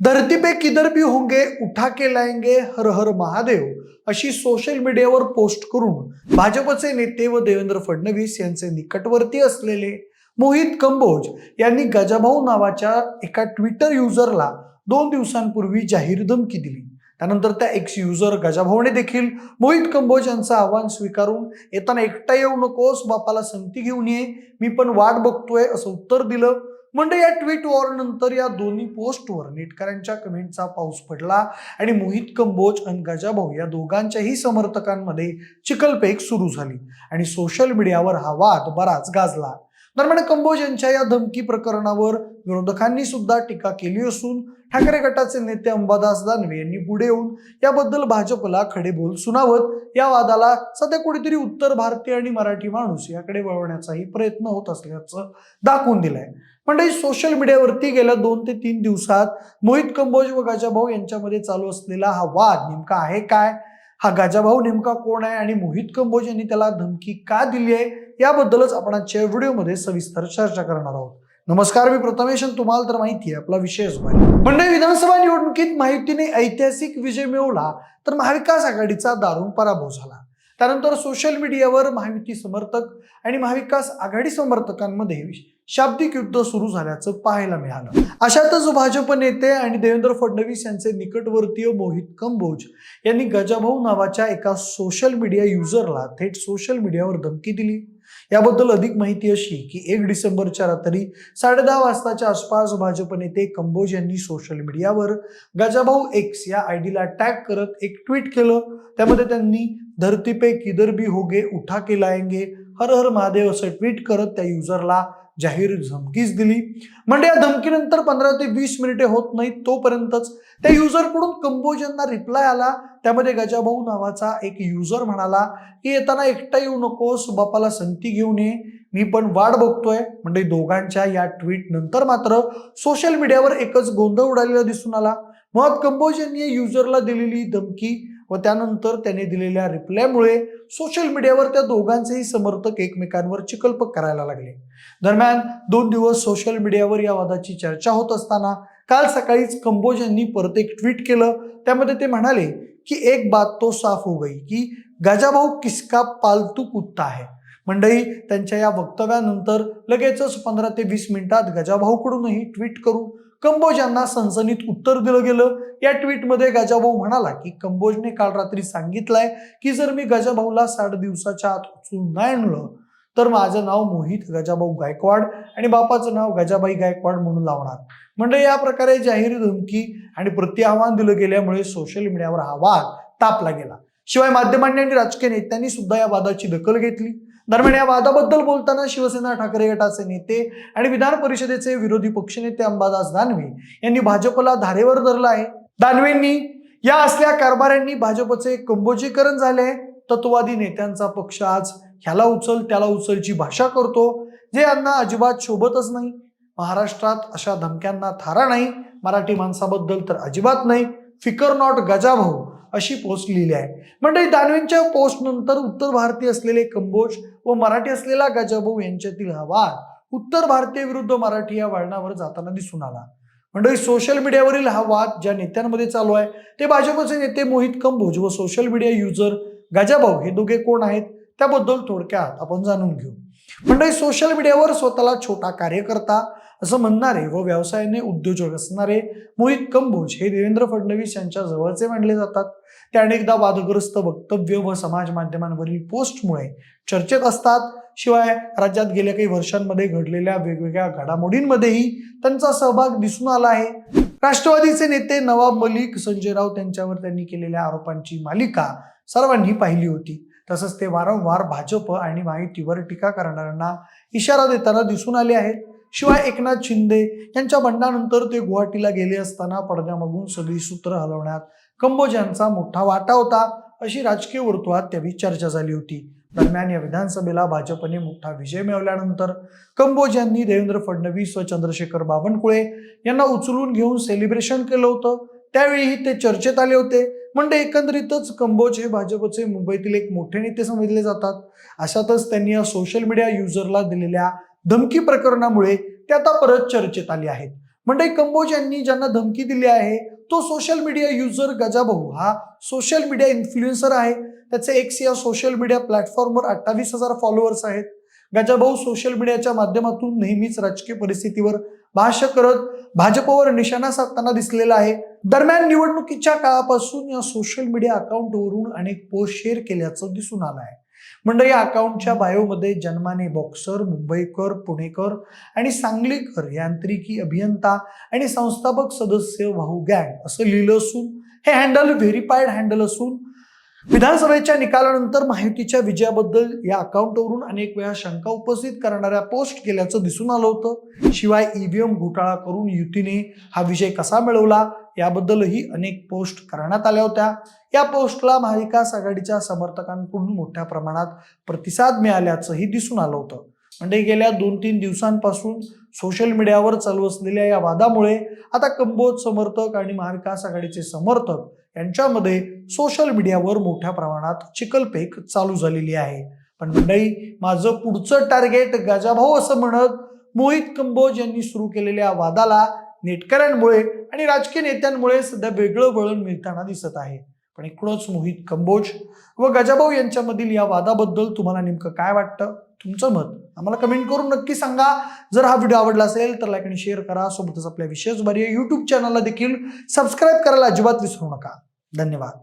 धरती पे किधर भी होंगे उठा के लाएंगे हर हर महादेव अशी सोशल मीडियावर पोस्ट करून भाजपचे नेते व देवेंद्र फडणवीस यांचे निकटवर्ती असलेले मोहित कंबोज यांनी गजाभाऊ नावाच्या एका ट्विटर युजरला दोन दिवसांपूर्वी जाहीर धमकी दिली. त्यानंतर त्या एक्स युजर गजाभाऊने देखील मोहित कंबोज यांचं आव्हान स्वीकारून येताना एकटा येऊ नकोस बापाला संगती घेऊन ये मी पण वाट बघतोय असं उत्तर दिलं. म्हणजे या ट्विट वॉर नंतर या दोन्ही पोस्टवर नेटकऱ्यांच्या कमेंटचा पाऊस पडला आणि मोहित कंबोज आणि गजाभाऊ या दोघांच्याही समर्थकांमध्ये चिकलपेक सुरू झाली आणि सोशल मीडियावर हा वाद बराच गाजला. दरम्यान कंबोज यांच्या या धमकी प्रकरणावर विरोधकांनी सुद्धा टीका केली असून ठाकरे गटाचे नेते अंबादास दानवे यांनी पुढे येऊन याबद्दल भाजपला खडे बोल सुनावत या वादाला सध्या कुठेतरी उत्तर भारतीय आणि मराठी माणूस याकडे वळवण्याचाही प्रयत्न होत असल्याचं दाखवून दिलंय. म्हणजे सोशल मीडियावरती गेल्या दोन ते तीन दिवसात मोहित कंबोज व गाजाभाऊ यांच्यामध्ये चालू असलेला हा वाद नेमका आहे काय? हा गाजाभाऊ नेमका कोण आहे? आणि मोहित कंबोज यांनी त्याला धमकी का दिली आहे? याबद्दलच आपण आजच्या व्हिडिओमध्ये सविस्तर चर्चा करणार आहोत. नमस्कार मी प्रथमेश तुम्हाला तर माहिती आहे आपला विषय माहिती म्हणजे विधानसभा निवडणुकीत माहितीने ऐतिहासिक विजय मिळवला तर महाविकास आघाडीचा दारुण पराभव झाला. त्यानंतर सोशल मीडियावर महायुती समर्थक आणि महाविकास आघाडी समर्थकांमध्ये शाब्दिक युद्ध सुरू झाल्याचं पाहायला मिळालं. अशातच भाजप नेते आणि देवेंद्र फडणवीस यांचे निकटवर्तीय मोहित कंबोज यांनी गजाभाऊ नावाच्या एका सोशल मीडिया युजरला थेट सोशल मीडियावर धमकी दिली. याबद्दल अधिक माहिती अशी की एक डिसेंबरच्या रात्री साडेदहा वाजताच्या आसपास भाजप नेते कंबोज यांनी सोशल मीडियावर गजाभाऊ एक्स या आयडीला टॅग करत एक ट्विट केलं. त्यामध्ये त्यांनी धरती पे किदर भी होगे उठा के लाएंगे हर हर महादेव असं ट्विट करत त्या युजरला जाहीर धमकीच दिली. म्हणजे या धमकीनंतर पंधरा ते वीस मिनिटे होत नाही तोपर्यंतच त्या युजरकडून कंबोज यांना रिप्लाय आला. त्यामध्ये गजाभाऊ नावाचा एक युजर म्हणाला की येताना एकटा येऊ नकोस बापाला संती घेऊन ये. मी पण वाट बघतोय. म्हणजे दोघांच्या या ट्विट नंतर मात्र सोशल मीडियावर एकच गोंधळ उडालेला दिसून आला. मुळात कंबोज यांनी युजरला दिलेली धमकी व त्यानंतर त्याने दिलेल्या रिप्लायमुळे सोशल मीडियावर त्या दोघांचेही समर्थक एकमेकांवर चिकल्प करायला लागले. दरम्यान दोन दिवस सोशल मीडियावर या वादाची चर्चा होत असताना काल सकाळीच कंबोज यांनी परत एक ट्विट केलं. त्यामध्ये ते म्हणाले की एक बात तो साफ हो गई की गजाभाऊ किसका पालतू कुत्ता आहे मंडळी त्यांच्या या वक्तव्यानंतर लगेचच पंधरा ते वीस मिनिटात गजाभाऊकडूनही ट्विट करू. कंबोज यांना सनसनीत उत्तर दिलं गेलं. या ट्विटमध्ये गजाभाऊ म्हणाला की कंबोजने काल रात्री सांगितलंय की जर मी गजाभाऊला साठ दिवसाच्या आत उचलून नाही आणलं तर माझं नाव मोहित गजाभाऊ गायकवाड आणि बापाचं नाव गजाबाई गायकवाड म्हणून लावणार. म्हणजे या प्रकारे जाहीर धमकी आणि प्रत्याहवान दिलं गेल्यामुळे सोशल मीडियावर हा वाद तापला गेला. शिवाय माध्यमांनी आणि राजकीय नेत्यांनी सुद्धा या वादाची दखल घेतली. दरम्यान या वादाबद्दल बोलताना शिवसेना ठाकरे गटाचे नेते आणि विधान परिषदेचे विरोधी पक्षनेते अंबादास दानवे यांनी भाजपला धारेवर धरलं आहे. दानवेंनी या असल्या कारभाऱ्यांनी भाजपचे कंबोजीकरण झाले. तत्ववादी नेत्यांचा पक्ष आज ह्याला उचल त्याला उचलची भाषा करतो. जे यांना अजिबात शोभतच नाही. महाराष्ट्रात अशा धमक्यांना थारा नाही. मराठी माणसाबद्दल तर अजिबात नाही. फिकर नॉट गजाभाऊ अशी पोस्ट लिहिली आहे. म्हणजे दानवेंच्या पोस्ट नंतर उत्तर भारतीय असलेले कंबोज व मराठी असलेला गजाभाऊ यांच्यातील हा वाद उत्तर भारतीय विरुद्ध मराठी या वळणावर जाताना दिसून आला. म्हणजे सोशल मीडियावरील हा वाद ज्या नेत्यांमध्ये चालू आहे ते भाजपचे नेते मोहित कंबोज व सोशल मीडिया युजर गजाभाऊ हे दोघे कोण आहेत? त्याबद्दल थोडक्यात आपण जाणून घेऊ. म्हणजे सोशल मीडियावर स्वतःला छोटा कार्यकर्ता असं म्हणणारे व व्यवसायाने उद्योजक असणारे मोहित कंबोज हे देवेंद्र फडणवीस यांच्या जवळचे मानले जातात. ते अनेकदा वादग्रस्त वक्तव्य व समाज माध्यमांवरील पोस्टमुळे चर्चेत असतात. शिवाय राज्यात गेल्या काही वर्षांमध्ये घडलेल्या वेगवेगळ्या घडामोडींमध्येही त्यांचा सहभाग दिसून आला आहे. राष्ट्रवादीचे नेते नवाब मलिक संजय राऊत यांच्यावर त्यांनी केलेल्या आरोपांची मालिका सर्वांनी पाहिली होती. तसंच ते वारंवार भाजप आणि माहितीवर टीका करणाऱ्यांना इशारा देताना दिसून आले आहेत. शिवाय एकनाथ शिंदे यांच्या बंडानंतर ते गुवाहाटीला गेले असताना पडद्यामागून सगळी सूत्र हलवण्यात कंबोज यांचा मोठा वाटा होता अशी राजकीय वर्तुळात त्यावेळी चर्चा झाली होती. दरम्यान या विधानसभेला भाजपने मोठा विजय मिळवल्यानंतर कंबोज यांनी देवेंद्र फडणवीस व चंद्रशेखर बावनकुळे यांना उचलून घेऊन सेलिब्रेशन केलं होतं. त्यावेळीही ते चर्चेत आले होते. म्हणजे एकंदरीतच कंबोज हे भाजपचे मुंबईतील एक मोठे नेते समजले जातात. अशातच त्यांनी या सोशल मीडिया युजरला दिलेल्या धमकी प्रकरणामुळे ते आता परत चर्चेत आले आहेत. म्हणजे कंबोज यांनी ज्यांना धमकी दिली आहे तो सोशल मीडिया युजर गजाभाऊ हा सोशल मीडिया इन्फ्लुएन्सर आहे. त्याचे एक्स या सोशल मीडिया प्लॅटफॉर्मवर अठ्ठावीस हजार फॉलोअर्स आहेत. गजाभाऊ सोशल मीडियाच्या माध्यमातून नेहमीच राजकीय परिस्थितीवर भाष्य करत भाजपवर निशाणा साधताना दिसलेला आहे. दरम्यान निवडणुकीच्या काळापासून या सोशल मीडिया अकाउंटवरून अनेक पोस्ट शेअर केल्याचं दिसून आलं आहे. मंडळी या अकाउंटच्या बायोमध्ये जन्माने बॉक्सर मुंबईकर पुणेकर आणि सांगलीकर यांत्रिकी अभियंता आणि संस्थापक सदस्य भाऊ गँग असं लिहिलं असून हे हँडल व्हेरीफाईड हँडल असून विधानसभेच्या निकालानंतर माहितीच्या विजयाबद्दल या अकाउंटवरून अनेक वेळा शंका उपस्थित करणाऱ्या पोस्ट केल्याचं दिसून आलं होतं. शिवाय ईव्हीएम घोटाळा करून युतीने हा विजय कसा मिळवला याबद्दलही अनेक पोस्ट करण्यात आल्या होत्या. या पोस्टला महाविकास आघाडीच्या समर्थकांकडून मोठ्या प्रमाणात प्रतिसाद मिळाल्याचंही दिसून आलं होतं. म्हणजे गेल्या दोन तीन दिवसांपासून सोशल मीडियावर चालू असलेल्या या वादामुळे आता कंबोज समर्थक आणि महाविकास आघाडीचे समर्थक यांच्यामध्ये सोशल मीडियावर मोठ्या प्रमाणात चिकलपेक चालू झालेली आहे. पण मंडळी माझं पुढचं टार्गेट गजाभाऊ असं म्हणत मोहित कंबोज यांनी सुरू केलेल्या वादाला नेटकऱ्यांमुळे आणि राजकीय नेत्यांमुळे सध्या वेगळं वळण मिळताना दिसत आहे. पण एकूणच मोहित कंबोज व गजाभाऊ यांच्यामधील या वादाबद्दल तुम्हाला नेमकं काय वाटतं? तुमचं मत आम्हाला कमेंट करून नक्की सांगा. जर हा व्हिडिओ आवडला असेल तर लाईक आणि शेअर करा. सोबतच आपल्या विशेष बारी यूट्यूब चॅनलला देखील सबस्क्राईब करायला अजिबात विसरू नका. धन्यवाद.